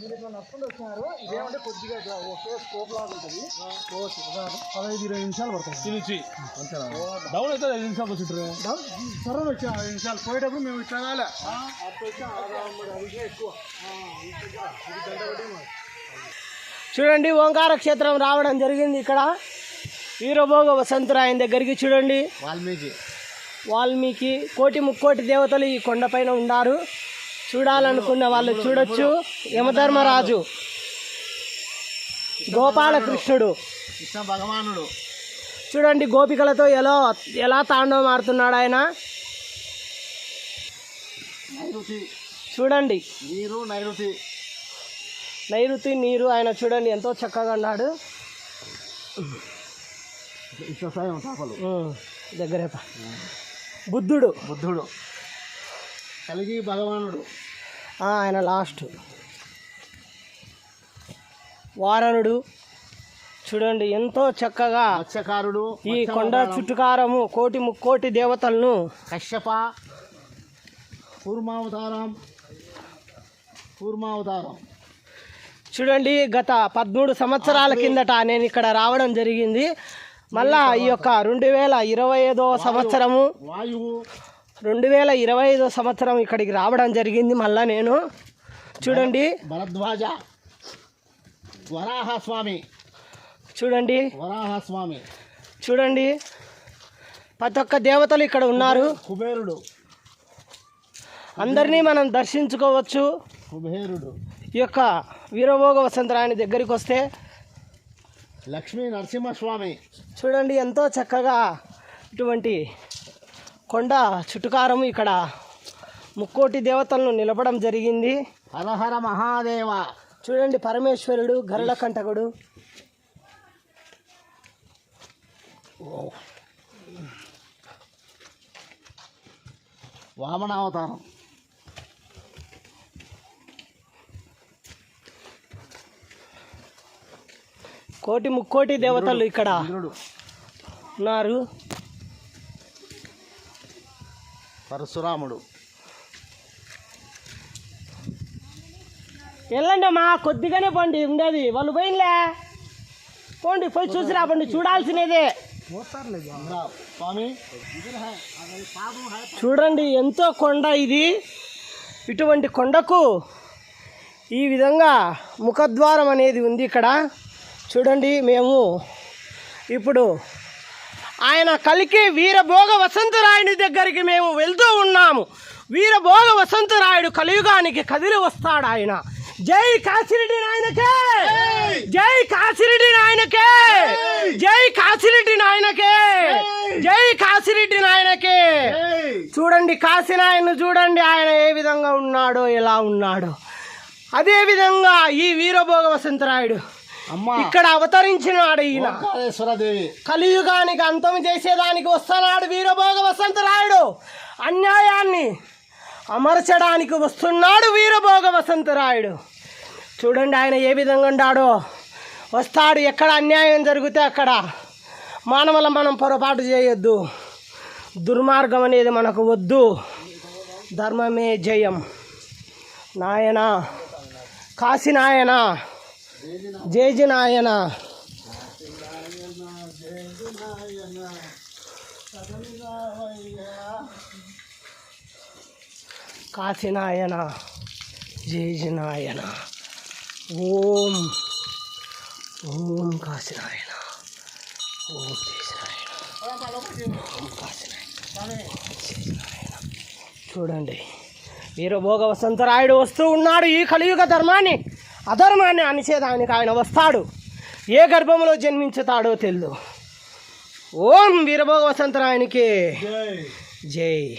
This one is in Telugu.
మీరు ఇట్లా నడుచుకుంటూ వచ్చినారు ఇదేమంటే కొద్దిగా ఇట్లా ఒకే స్కోప్ లాగా ఉంటుంది. ఓకే ఒక పదహైదు ఇరవై నిమిషాలు పడుతుంది. తినిచి డౌన్ అయితే ఐదు నిమిషాలు వచ్చింటారు సరళ వచ్చా ఐదు నిమిషాలు. పోయేటప్పుడు మేము ఇట్లా ఎక్కువ. చూడండి ఓంకార క్షేత్రం రావడం జరిగింది ఇక్కడ. వీరభోగ వసంతరాయన దగ్గరికి చూడండి. వాల్మీకి. వాల్మీకి కోటి ముక్కోటి దేవతలు ఈ కొండపైన ఉన్నారు చూడాలనుకున్న వాళ్ళు చూడొచ్చు. యమధర్మరాజు. గోపాలకృష్ణుడు. కృష్ణ భగవానుడు చూడండి గోపికలతో ఎలా ఎలా తాండవం ఆడుతున్నాడు ఆయన. చూడండి. నీరు నైరుతి. నైరుతి నీరు ఆయన చూడండి ఎంతో చక్కగా ఉన్నాడు. దగ్గరే. బుద్ధుడు. బుద్ధుడు. కలిగి భగవానుడు. ఆయన లాస్ట్. వారణుడు చూడండి ఎంతో చక్కగా మత్స్యకారుడు ఈ కొండ చుట్టుకారము కోటి ముక్కోటి దేవతలను కశ్యప కూర్మావతారం కూర్మావతారం. చూడండి గత పదమూడు సంవత్సరాల కిందట నేను ఇక్కడ రావడం జరిగింది. మళ్ళా ఈ యొక్క రెండు వేల ఇరవై ఐదో సంవత్సరము వాయువు రెండు వేల ఇరవై ఐదో సంవత్సరం ఇక్కడికి రావడం జరిగింది మళ్ళా నేను. చూడండి. భరద్వాజ. వరాహ స్వామి చూడండి. వరాహ స్వామి చూడండి. ప్రతి ఒక్క దేవతలు ఇక్కడ ఉన్నారు. కుబేరుడు. అందరినీ మనం దర్శించుకోవచ్చు. కుబేరుడు. ఈ యొక్క వీరభోగ వసంతరాయని దగ్గరికి వస్తే. లక్ష్మీ నరసింహస్వామి. చూడండి ఎంతో చక్కగా ఇటువంటి కొండ చుట్టుకారము ఇక్కడ ముక్కోటి దేవతలను నిలపడం జరిగింది. హరహర మహాదేవ. చూడండి పరమేశ్వరుడు గరుడ కంటకుడు. వామనావతారం. కోటి ముక్కోటి దేవతలు ఇక్కడ ఉన్నారు. పరశురాముడు. వెళ్ళండి అమ్మా కొద్దిగానే పండి ఉండేది. వాళ్ళు పోయినలే. పోండి పోయి చూసి రాబండి చూడాల్సినదే. స్వామి చూడండి ఎంతో కొండ ఇది. ఇటువంటి కొండకు ఈ విధంగా ముఖద్వారం అనేది ఉంది ఇక్కడ. చూడండి మేము ఇప్పుడు ఆయన కలికి వీరభోగ వసంతరాయుని దగ్గరికి మేము వెళ్తూ ఉన్నాము. వీరభోగ వసంతరాయుడు కలియుగానికి కదిలి వస్తాడు ఆయన. జై కాసిరెడ్డి నాయనకే! జై! కాసిరెడ్డి నాయనకే! జై! కాసిరెడ్డి నాయనకే! జై! కాసిరెడ్డి నాయనకే! చూడండి కాశీనాయన్ను చూడండి ఆయన ఏ విధంగా ఉన్నాడో ఎలా ఉన్నాడో. అదే విధంగా ఈ వీరభోగ వసంతరాయుడు అమ్మ. ఇక్కడ అవతరించినాడు ఈయన. కలియుగానికి అంతం చేసేదానికి వస్తున్నాడు వీరభోగ వసంతరాయుడు. అన్యాయాన్ని అమర్చడానికి వస్తున్నాడు వీరభోగ వసంతరాయుడు. చూడండి ఆయన ఏ విధంగా ఉన్నాడో వస్తాడు ఎక్కడ అన్యాయం జరిగితే అక్కడ. మానవుల మనం పొరపాటు చేయొద్దు. దుర్మార్గం అనేది మనకు వద్దు. ధర్మమే జయం. నాయన కాశీ నాయన. జై నాయన కాశీ నాయన జేజి ఓం ఓం కాశీనాయన. ఓం జేజి ఓం కాశీనాయన. చూడండి వీరభోగ వసంతరాయుడు వస్తూ ఉన్నాడు ఈ కలియుగ ధర్మాన్ని. అధర్మాన్ని అనిచేదానికి ఆయన వస్తాడు. ఏ గర్భంలో జన్మించుతాడో తెలియదు ఓం వీరభోగ వసంతరాయునికి జై. జై.